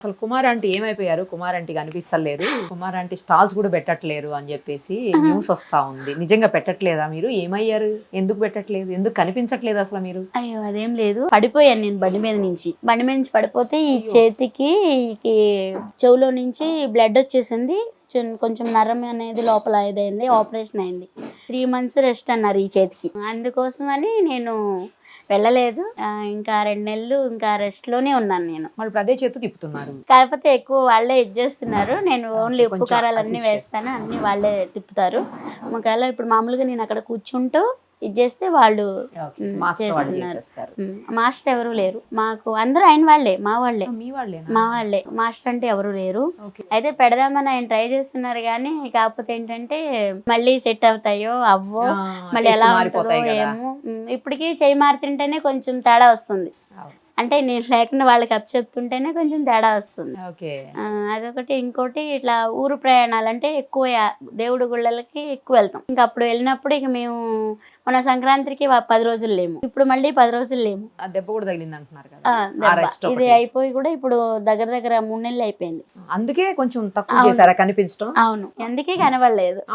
అసలు కుమార్ ఆంటీ ఏమైపోయారు? కుమార్ ఆంటీ కనిపిస్తలేరు కుమార్ ఆంటీ స్టాల్స్ కూడా పెట్టట్లేరు అని చెప్పేసి న్యూస్ వస్తా ఉంది. నిజంగా పెట్టట్లేదా మీరు? ఏమయ్యారు? ఎందుకు పెట్టట్లేదు? ఎందుకు కనిపించట్లేదు అసలు మీరు? అయ్యో అదేం లేదు. పడిపోయాను నేను బండి మీద నుంచి. బండి మీద నుంచి పడిపోతే ఈ చేతికి ఈ చెవులో నుంచి బ్లడ్ వచ్చేసింది. కొంచెం నరం అనేది లోపల ఇదైంది. ఆపరేషన్ అయింది. త్రీ మంత్స్ రెస్ట్ అన్నారు ఈ చేతికి. అందుకోసమని నేను వెళ్ళలేదు. ఇంకా రెండు నెలలు ఇంకా రెస్ట్లోనే ఉన్నాను నేను. అదే చేతు తిప్పుతున్నారు. కాకపోతే ఎక్కువ వాళ్ళే ఇది చేస్తున్నారు. నేను ఓన్లీ ఉప్పు కారాలు అన్ని వేస్తాను. అన్ని వాళ్ళే తిప్పుతారు. ఒకవేళ ఇప్పుడు మామూలుగా నేను అక్కడ కూర్చుంటూ ఇది చేస్తే వాళ్ళు చేస్తున్నారు. మాస్టర్ ఎవరు లేరు. మాకు అందరూ ఆయన వాళ్ళే మా వాళ్ళే. మీ వాళ్ళే. మాస్టర్ అంటే ఎవరు లేరు. అయితే పెడదామని ఆయన ట్రై చేస్తున్నారు కానీ కాకపోతే ఏంటంటే మళ్ళీ సెట్ అవుతాయో అవ్వో మళ్ళీ ఎలా ఉంటుందో. ఏమో. ఇప్పటికీ చేయి మారుతుంటేనే కొంచెం తేడా వస్తుంది. అంటే నేను లేకుండా వాళ్ళకి అప్ చెప్తుంటేనే కొంచెం తేడా వస్తుంది. ఓకే. అదొకటి. ఇంకోటి ఇట్లా ఊరు ప్రయాణాలు అంటే ఎక్కువ దేవుడి గుళ్ళలకి ఎక్కువ వెళ్తాం. ఇంకా అప్పుడు వెళ్ళినప్పుడు ఇక మేము మన సంక్రాంతికి పది రోజులు లేము. ఇప్పుడు మళ్ళీ పది రోజులు లేము. దెబ్బ కూడా తగిలింది అంటున్నారు ఇది. అయిపోయి కూడా ఇప్పుడు దగ్గర దగ్గర మూడు నెలలు అయిపోయింది. అందుకే కొంచెం తక్కువ అవును. చేశారా కనిపించడం అవును. అందుకే కనబడలేదు.